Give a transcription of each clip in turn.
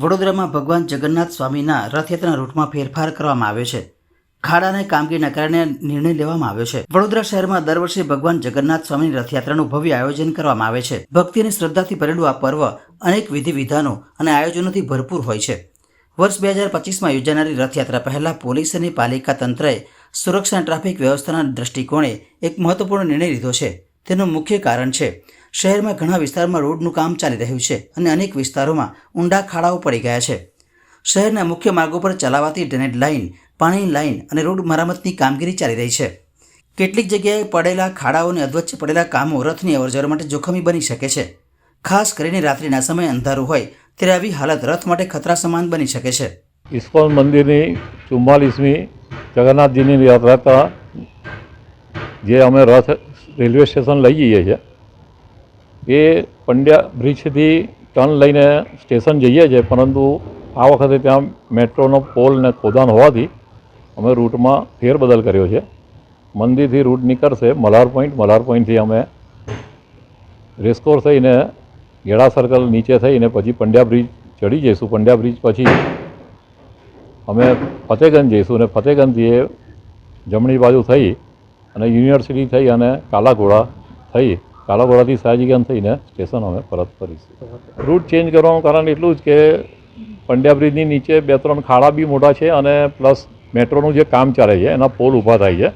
વડોદરામાં ભગવાન જગન્નાથ સ્વામીના રથયાત્રાના રૂટમાં ફેરફાર કરવામાં આવ્યો છે. ખાડાને કામગીરીના કારણે નિર્ણય લેવામાં આવ્યો છે. વડોદરા શહેરમાં દર વર્ષે ભગવાન જગન્નાથ સ્વામીની રથયાત્રાનું ભવ્ય આયોજન કરવામાં આવે છે. ભક્તિ અને શ્રદ્ધાથી ભરેલું આ પર્વ અનેક વિધિ વિધાનો અને આયોજનોથી ભરપૂર હોય છે. વર્ષ બે હજાર પચીસમાં યોજાનારી રથયાત્રા પહેલાં પોલીસ અને પાલિકા તંત્રએ સુરક્ષા ટ્રાફિક વ્યવસ્થાના દૃષ્ટિકોણે એક મહત્વપૂર્ણ નિર્ણય લીધો છે. તેનું મુખ્ય કારણ છે. શહેરમાં ઘણા વિસ્તારમાં રોડનું કામ ચાલી રહ્યું છે અને અનેક વિસ્તારોમાં ઊંડા ખાડાઓ પડી ગયા છે. શહેરના મુખ્ય માર્ગો પર ચલાવાતી ડ્રેનેજ લાઇન પાણીની લાઇન અને રોડ મરામતની કામગીરી ચાલી રહી છે. કેટલીક જગ્યાએ પડેલા ખાડાઓ અને અધવચ્ચે પડેલા કામો રથની અવરજવર માટે જોખમી બની શકે છે. ખાસ કરીને રાત્રિના સમયે અંધારું હોય ત્યારે આવી હાલત રથ માટે ખતરા સમાન બની શકે છે. ઇસ્કોન મંદિરની ચુમ્માલીસમી જગન્નાથજીની યાત્રા જે અમે રથ રેલવે સ્ટેશન લઈ જઈએ છીએ. એ પંડ્યા બ્રિજથી ટર્ન લઈને સ્ટેશન જઈએ છીએ, પરંતુ આ વખતે ત્યાં મેટ્રોનો પોલ ને ખોદાણ હોવાથી અમે રૂટમાં ફેરબદલ કર્યો છે. મંદિરથી રૂટ નીકળશે, મલાર પોઈન્ટ, મલાર પોઈન્ટથી અમે રેસ્કોર થઈને ગેડા સર્કલ નીચે થઈને પછી પંડ્યા બ્રિજ ચડી જઈશું. પંડ્યા બ્રિજ પછી અમે ફતેગંજ જઈશું અને ફતેગંજથી એ જમણી બાજુ થઈ અને યુનિવર્સિટી થઈ અને કાલાઘોડા થઈ. કાલાઘોડાથી સયાજીગંજ થઈને સ્ટેશન અમે પરત ફરીશું. રૂટ ચેન્જ કરવાનું કારણ એટલું જ કે પંડ્યા બ્રિજની નીચે બે ત્રણ ખાડા બી મોટા છે અને પ્લસ મેટ્રોનું જે કામ ચાલે છે એના પોલ ઊભા થાય છે.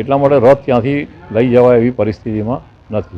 એટલા માટે રથ ત્યાંથી લઈ જવાય એવી પરિસ્થિતિમાં નથી.